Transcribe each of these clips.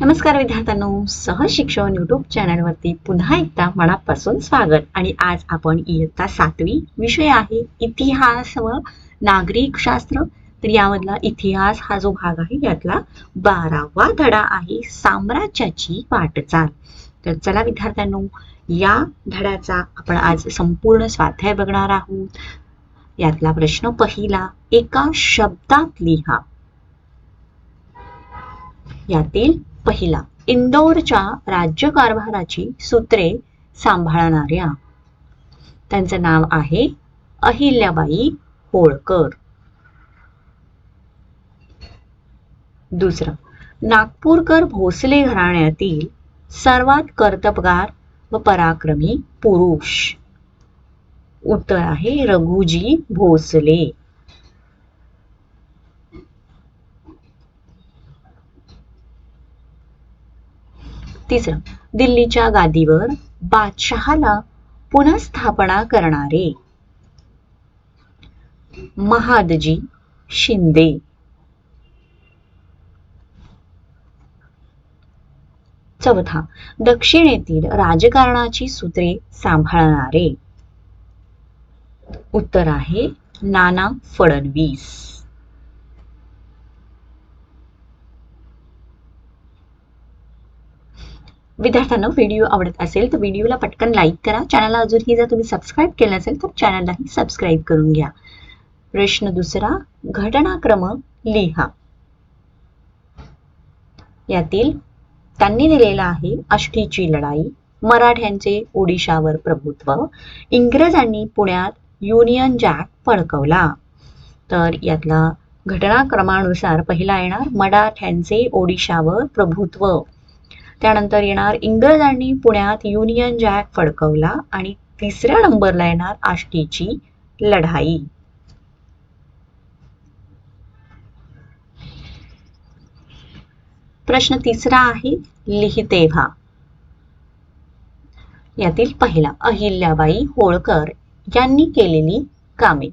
नमस्कार विद्यार्थ्यांनो सहज शिक्षण युट्यूब चॅनलवरती पुन्हा एकदा मनापासून स्वागत. आणि आज आपण इयत्ता सातवी विषय आहे इतिहास व नागरिक शास्त्र. तर यामधला इतिहास हा जो भाग आहे यातला बारावा धडा आहे साम्राज्याची वाटचाल. तर चला विद्यार्थ्यांनो या धड्याचा आपण आज संपूर्ण स्वाध्याय बघणार आहोत. यातला प्रश्न पहिला एका शब्दात लिहा. यातील पहिला इंदोरच्या राज्यकारभाराची सूत्रे सांभाळणाऱ्या. त्यांचं नाव आहे अहिल्याबाई होळकर. दुसरं नागपूरकर भोसले घराण्यातील सर्वात कर्तबगार व पराक्रमी पुरुष. उत्तर आहे रघुजी भोसले. तिसरं दिल्लीच्या गादीवर बादशहाला पुनःस्थापना करणारे. महादजी शिंदे. चौथा दक्षिणेतील राजकारणाची सूत्रे सांभाळणारे. उत्तर आहे नाना फडणवीस. विद्यार्थ्यांना व्हिडिओ आवडत असेल तर व्हिडिओला पटकन लाईक करा. चॅनलला अजूनही जर तुम्ही सबस्क्राईब केलं असेल तर चॅनललाही सबस्क्राईब करून घ्या. प्रश्न दुसरा घटनाक्रम लिहा. यातील त्यांनी दिलेला आहे आष्टीची लढाई मराठ्यांचे ओडिशावर प्रभुत्व इंग्रजांनी पुण्यात युनियन जॅक फडकवला. तर यातला घटनाक्रमानुसार पहिला येणार मराठ्यांचे ओडिशावर प्रभुत्व. त्यानंतर येणार इंग्रजांनी पुण्यात युनियन जॅक फडकवला आणि तिसऱ्या नंबरला येणार आष्टीची लढाई. प्रश्न तिसरा आहे लिहितेव्हा यातील पहिला अहिल्याबाई होळकर यांनी केलेली कामे.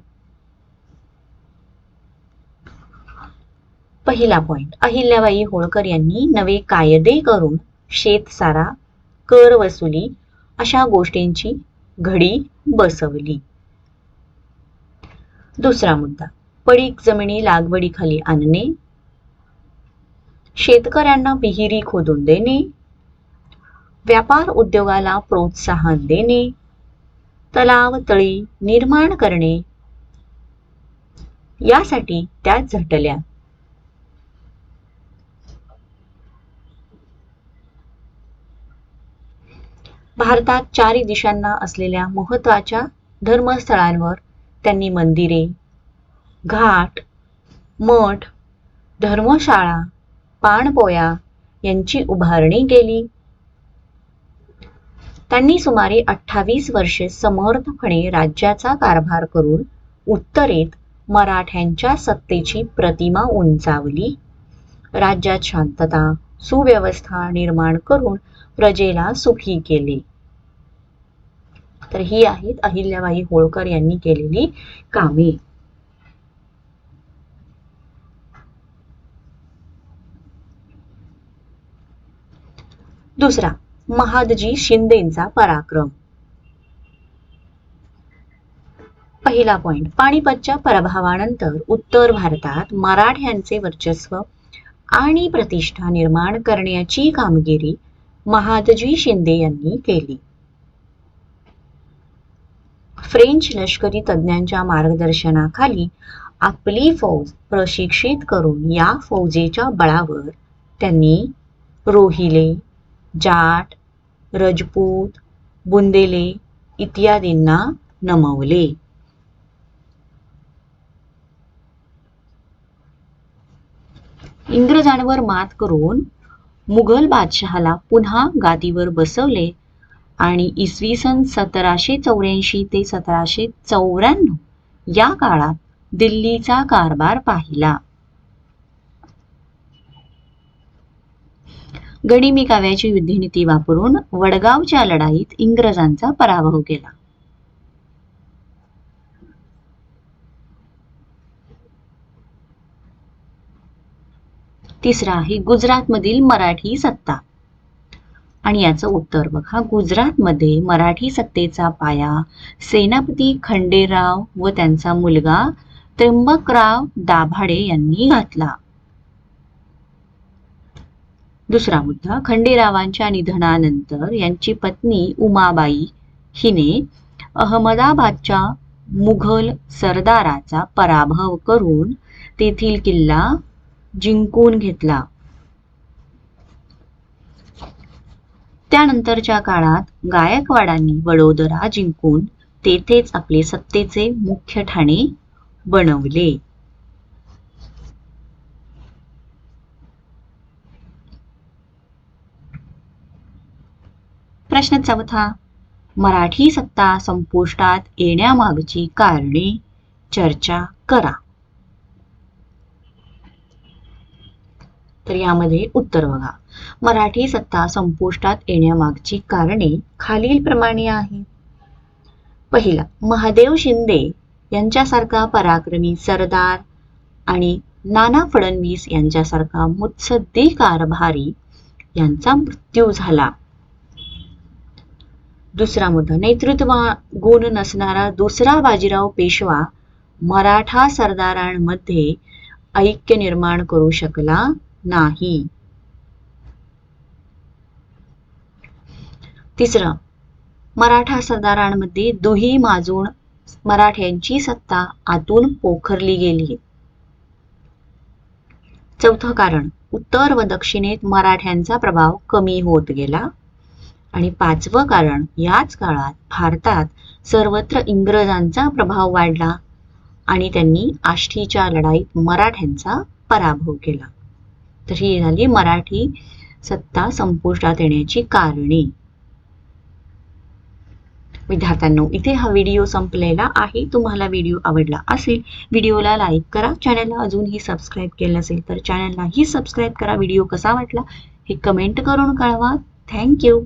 पहिला पॉइंट अहिल्याबाई होळकर यांनी नवे कायदे करून शेतसारा कर वसुली अशा गोष्टींची घडी बसवली. दुसरा मुद्दा पडीक जमिनी लागवडीखाली आणणे. शेतकऱ्यांना विहिरी खोदून देणे. व्यापार उद्योगाला प्रोत्साहन देणे. तलाव तळी निर्माण करणे. यासाठी त्या झटल्या. भारतात चारी दिशांना असलेल्या महत्त्वाच्या धर्मस्थळांवर त्यांनी मंदिरे घाट मठ धर्मशाळा पाणपोया यांची उभारणी केली. त्यांनी सुमारे अठ्ठावीस वर्षे समर्थपणे राज्याचा कारभार करून उत्तरेत मराठ्यांच्या सत्तेची प्रतिमा उंचावली. राज्यात शांतता सुव्यवस्था निर्माण करून प्रजेला सुखी केले. तर ही आहेत अहिल्याबाई होळकर यांनी केलेली कामे. दुसरा महादजी शिंदेचा पराक्रम. पहिला पॉइंट पाणीपतच्या पराभवानंतर उत्तर भारतात मराठ्यांचे वर्चस्व आणि प्रतिष्ठा निर्माण करण्याची कामगिरी महादजी शिंदे यांनी केली. फ्रेंच लष्करी तज्ञांच्या मार्गदर्शनाखाली आपली फौज प्रशिक्षित करून या फौजेच्या बळावर त्यांनी रोहिले. जाट रजपूत बुंदेले इत्यादींना नमवले. इंग्रजांवर मात करून मुघल बादशहाला पुन्हा गादीवर बसवले. आणि इसवी सन सतराशे चौऱ्याऐंशी ते सतराशे चौऱ्याण्णव या काळात दिल्लीचा कारभार पाहिला. गणिमी काव्याची युद्धनीती वापरून वडगावच्या लढाईत इंग्रजांचा पराभव केला. तिसरा आहे गुजरातमधील मराठी सत्ता. आणि याचं उत्तर बघा. गुजरातमध्ये मराठी सत्तेचा पाया सेनापती खंडेराव व त्यांचा मुलगा त्र्यंबकराव दाभाडे यांनी घातला. दुसरा मुद्दा खंडेरावांच्या निधनानंतर यांची पत्नी उमाबाई हिने अहमदाबादच्या मुघल सरदाराचा पराभव करून तेथील किल्ला जिंकून घेतला. त्यानंतरच्या काळात गायकवाडांनी वडोदरा जिंकून तेथेच आपले सत्तेचे मुख्य ठाणे बनवले. प्रश्न चौथा मराठी सत्ता संपुष्टात येण्यामागची कारणे चर्चा करा. तर यामध्ये उत्तर बघा. मराठी सत्ता संपुष्टात येण्यामागची कारणे खालीलप्रमाणे आहेत पहिला महादेव शिंदे यांच्यासारखा पराक्रमी सरदार आणि नाना फडणवीस यांच्यासारखा मुत्सद्दी कारभारी यांचा मृत्यू झाला. दुसरा मुद्दा नेतृत्व गुण नसणारा दुसरा बाजीराव पेशवा मराठा सरदारांमध्ये ऐक्य निर्माण करू शकला नाही. तिसरं मराठा सरदारांमध्ये दुही माजून मराठ्यांची सत्ता आतून पोखरली गेली. चौथं कारण उत्तर व दक्षिणेत मराठ्यांचा प्रभाव कमी होत गेला. आणि पाचवं कारण याच काळात भारतात सर्वत्र इंग्रजांचा प्रभाव वाढला आणि त्यांनी आष्टीच्या लढाईत मराठ्यांचा पराभव केला. तर ही झाली मराठी सत्ता संपुष्टात येण्याची कारणे. विद्यार्थ्यांनो इथे हा व्हिडिओ संपलेला आहे. तुम्हाला व्हिडिओ आवडला असेल व्हिडिओला लाईक करा. चॅनलला अजूनही सबस्क्राईब केलं असेल तर चॅनललाही सबस्क्राईब करा. व्हिडिओ कसा वाटला हे कमेंट करून कळवा. थँक्यू